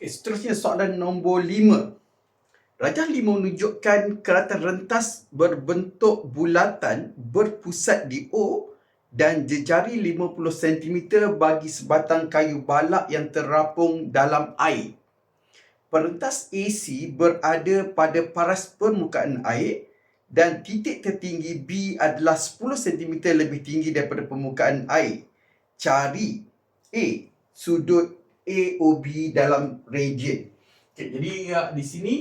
Okay, seterusnya soalan nombor lima. Rajah lima menunjukkan keratan rentas berbentuk bulatan berpusat di O dan jejari 50 cm bagi sebatang kayu balak yang terapung dalam air. Perentas AC berada pada paras permukaan air dan titik tertinggi B adalah 10 cm lebih tinggi daripada permukaan air. Cari A. Sudut AOB dalam radian. Okay, jadi ya, di sini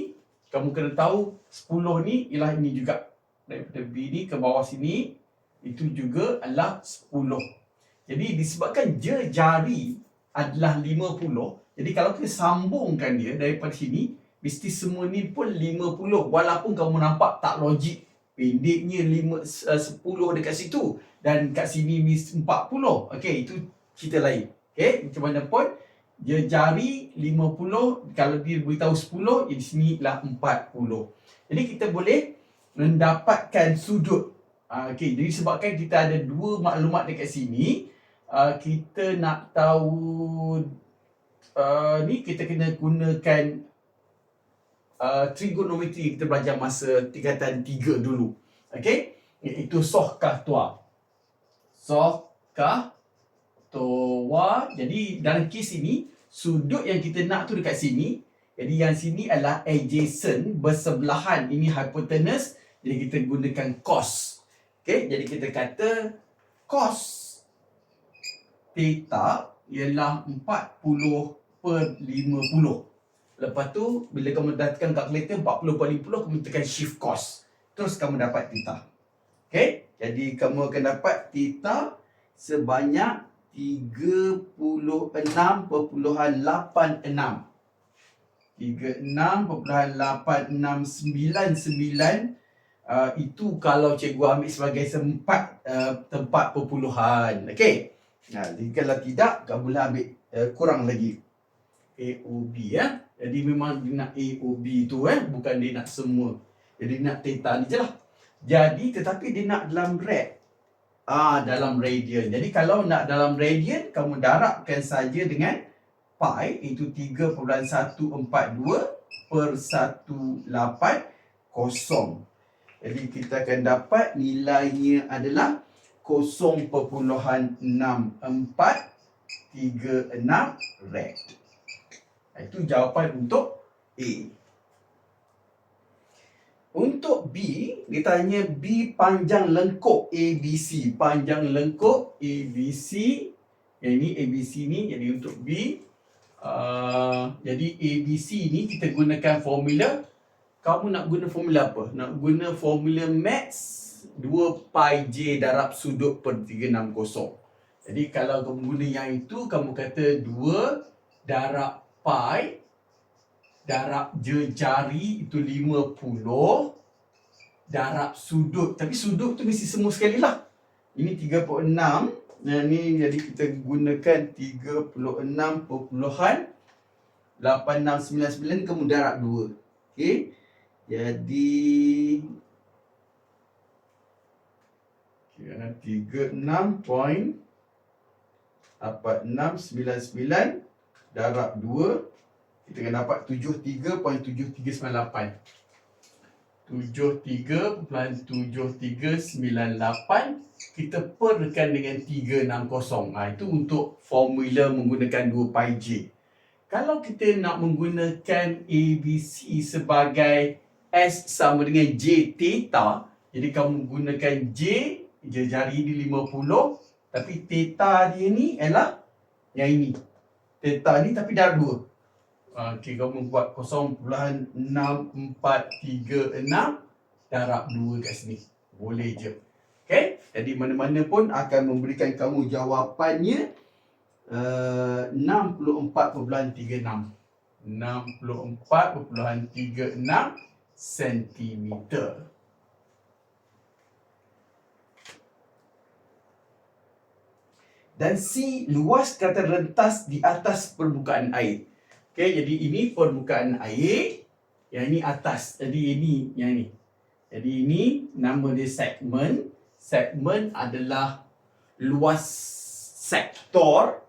kamu kena tahu 10 ni ialah ini juga. Daripada B ni ke bawah sini itu juga adalah 10. Jadi disebabkan jari adalah 50, jadi kalau kita sambungkan dia daripada sini, mesti semua ni pun 50 walaupun kamu nampak tak logik. Pendeknya 5 uh, 10 dekat situ dan kat sini ni 40. Okey, itu cerita lain. Okey, macam mana pun dia jari 50 kalau dia beritahu 10 di sini lah 40. Jadi kita boleh mendapatkan sudut. Uh, Okey, jadi sebabkan kita ada dua maklumat dekat sini, uh, kita nak tahu uh, ni kita kena gunakan trigonometri kita belajar masa tingkatan 3 dulu. Okey? Iaitu sohkah tua. Sohkah tua. Jadi dalam kes ini sudut yang kita nak tu dekat sini. Jadi yang sini adalah adjacent bersebelahan. Ini hypotenuse. Jadi kita gunakan cos. Okey, jadi kita kata cos theta ialah 40 per 50. Lepas tu, bila kamu datang kalkulator 40 per 50, kamu tekan shift cos. Terus kamu dapat theta. Okay? Jadi, kamu akan dapat theta sebanyak 36.86. 36.8699 uh, itu kalau cikgu ambil sebagai sempat uh, tempat perpuluhan. Okey. Nah, jadi kalau tidak, kamu boleh ambil uh, kurang lagi. AOB ya. Jadi memang dia nak AOB tu eh, bukan dia nak semua. Jadi dia nak theta ni je lah. Jadi tetapi dia nak dalam rad. Ah, dalam radian. Jadi kalau nak dalam radian, kamu darabkan saja dengan pi itu 3.142 per 18 kosong. Jadi kita akan dapat nilainya adalah 0.6436 rad. Itu jawapan untuk A. Untuk B, ditanya B panjang lengkuk ABC. Panjang lengkuk ABC. Yang ini ABC ni, jadi untuk B. Uh, jadi ABC ni kita gunakan formula. Kamu nak guna formula apa? Nak guna formula max 2 pi J darab sudut per 360. Jadi kalau kamu guna yang itu, kamu kata 2 darab pi darab jari itu 50 darab sudut. Tapi sudut tu mesti semua sekali lah. Ini 36 dan ni jadi kita gunakan 36.8699 kamu darab 2 okey. Jadi kira 36.8699 darab 2 kita akan dapat 73.7398 73.7398 kita perkan dengan 360 ha, itu untuk formula menggunakan 2 pi j. Kalau kita nak menggunakan ABC sebagai S sama dengan J theta jadi kamu gunakan J jari di 50 tapi theta dia ni ialah yang ini. Theta ni tapi darab 2. Okey, kamu buat 0.6436 darab 2 kat sini. Boleh je. Okey, jadi mana-mana pun akan memberikan kamu jawapannya uh, 64.36. 64.36 sentimeter. dan C luas kata rentas di atas permukaan air. Okey, jadi ini permukaan air, yang ini atas. Jadi ini yang ini. Jadi ini nama dia segmen. Segmen adalah luas sektor.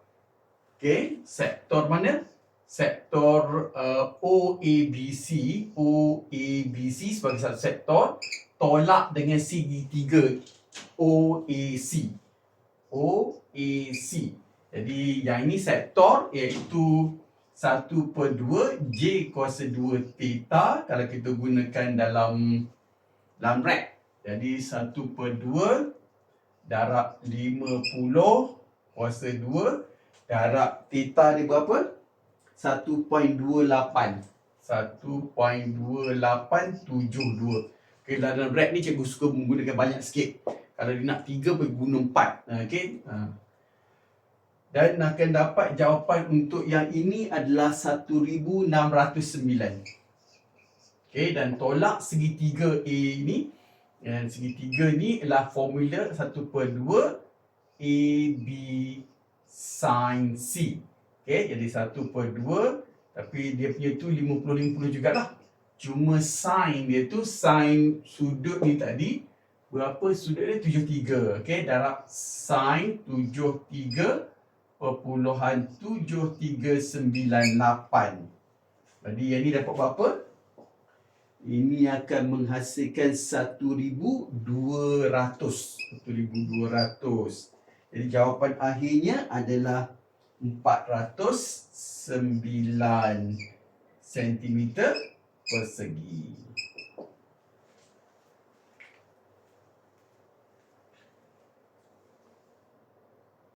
Okey, sektor mana? sektor uh, OABC, OABC sebagai satu sektor tolak dengan segitiga OAC. OAC. Jadi yang ini sektor iaitu 1 per 2 J kuasa 2 theta kalau kita gunakan dalam dalam rek. Jadi 1 per 2 darab 50 kuasa 2 darab theta ni berapa? 1.28 1.2872 Okay, dalam rek ni cikgu suka menggunakan banyak sikit Kalau dia nak 3 boleh guna 4 Okay ha. Dan akan dapat jawapan untuk yang ini adalah 1609 Okay, dan tolak segitiga A ni Dan segitiga ni adalah formula 1 per 2 AB sin C. Okay, jadi 1 per 2 Tapi dia punya tu 50-50 jugalah. Cuma sin dia tu sin sudut ni tadi berapa sudut dia? 73 okey darab sin 73 perpuluhan 7398 jadi yang ni dapat berapa? Ini akan menghasilkan 1200 1200 jadi jawapan akhirnya adalah 409 cm persegi.